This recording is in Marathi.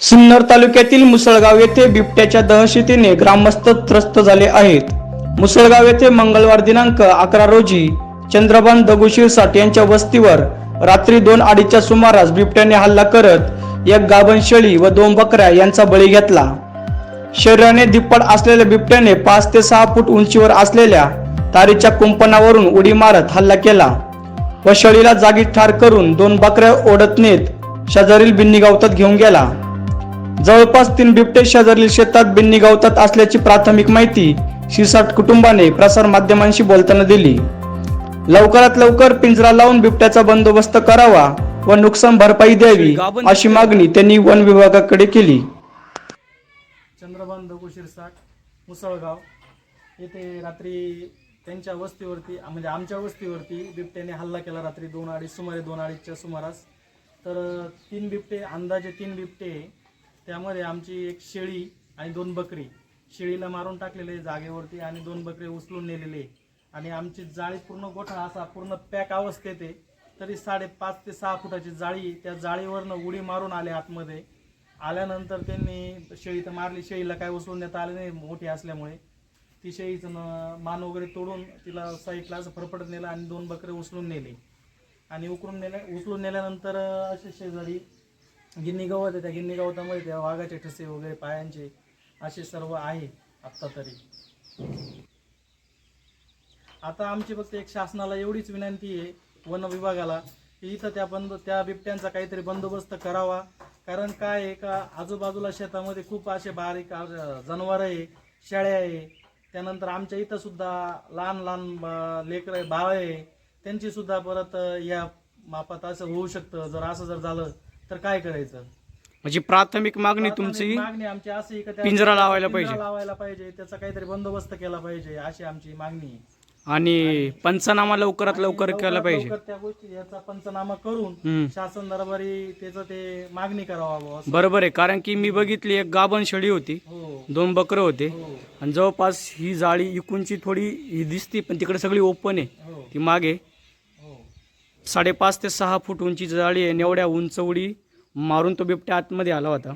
सिन्नर तालुक्यातील मुसळगाव येथे बिबट्याच्या दहशतीने ग्रामस्थ त्रस्त झाले आहेत. मुसळगाव येथे मंगळवार दिनांक अकरा रोजी चंद्रबान दगुशीर साठ यांच्या वस्तीवर रात्री दोन अडीचच्या सुमारास बिबट्याने हल्ला करत एक गाभण शेळी व दोन बकऱ्या यांचा बळी घेतला. शरीराने दिप्पड असलेल्या बिबट्याने पाच ते सहा फूट उंचीवर असलेल्या तारीच्या कुंपणावरून उडी मारत हल्ला केला व शेळीला जागी ठार करून दोन बकऱ्या ओढत नेत शेजारील बिन्नी गावतात घेऊन गेला. जवळपास तीन बिबटे शेजारील शेतात बिन्नी गावतात असल्याची प्राथमिक माहिती शिरसाट कुटुंबाने प्रसार माध्यमांशी बोलताना दिली. लवकरात लवकर पिंजरा लावून बिबट्याचा बंदोबस्त करावा व नुकसान भरपाई द्यावी अशी मागणी त्यांनी वन विभागाकडे केली. चंद्रबान दगू शिरसाट मुसळगाव. येथे रात्री त्यांच्या वस्तीवरती म्हणजे आमच्या वस्तीवरती बिबट्याने हल्ला केला रात्री दोन अडीच सुमारे दोन अडीचच्या सुमारास. तर तीन बिबटे अंदाजे तीन बिबटे त्यामध्ये आमची एक शेळी आणि दोन बकरी. शेळीला मारून टाकलेले जागेवरती आणि दोन बकरी उचलून नेलेले. आणि आमची जाळी पूर्ण गोठा असा पूर्ण पॅक अवस्थेत आहे. तरी साडेपाच ते सहा फुटाची जाळी त्या जाळीवरनं उडी मारून आले आतमध्ये. आल्यानंतर त्यांनी शेळी तर मारली शेळीला काय उचलून देता आले नाही मोठी असल्यामुळे. ती शेळीचं मान वगैरे तोडून तिला साईडला असं फरफडत नेलं आणि दोन बकरे उचलून नेले. आणि उकरून नेल्या उचलून नेल्यानंतर असे शेजारी गिन्नी गवत आहे त्या गिन्नी गवतामध्ये त्या वाघाचे ठसे वगैरे पायांचे असे सर्व आहे आत्ता तरी. आता आमची फक्त एक शासनाला एवढीच विनंती आहे वन विभागाला की इथं त्या बंद त्या बिबट्यांचा काहीतरी बंदोबस्त करावा. कारण काय आहे का आजूबाजूला शेतामध्ये खूप असे बारीक जनावर आहे शेळ्या आहे. त्यानंतर आमच्या इथं सुद्धा लहान लहान लेकर लेकरं आहे बाळ आहे. त्यांची सुद्धा परत या मापात असं होऊ शकतं. जर असं जर झालं तर काय करायचं? म्हणजे प्राथमिक मागणी प्राथमिक मागणी आमची अशी आहे का त्या- पिंजरा लावायला पिंजरा पाहिजे. लावायला पाहिजे त्याचा काहीतरी बंदोबस्त केला पाहिजे अशी आमची मागणी आहे. आणि पंचनामा लवकरात लवकर केला लवकरात पाहिजे. लवकर त्या गोष्टी याचा पंचनामा करून हम्म. शासन दरबारी त्याचं ते मागणी करावा बुवा असं. बरोबर आहे कारण की मी बघितली एक गाभण शेळी होती. हो. दोन बकरं होते. हो. आणि जवळपास ही जाळी इकूनची थोडी ही दिसती पण तिकडे सगळी ओपन आहे. हो. ती मागे. साडेपाच ते सहा फूट उंचीची जाळी आहे. आणि एवढ्या उंच उडी मारून तो बिबट्या आतमध्ये आला होता.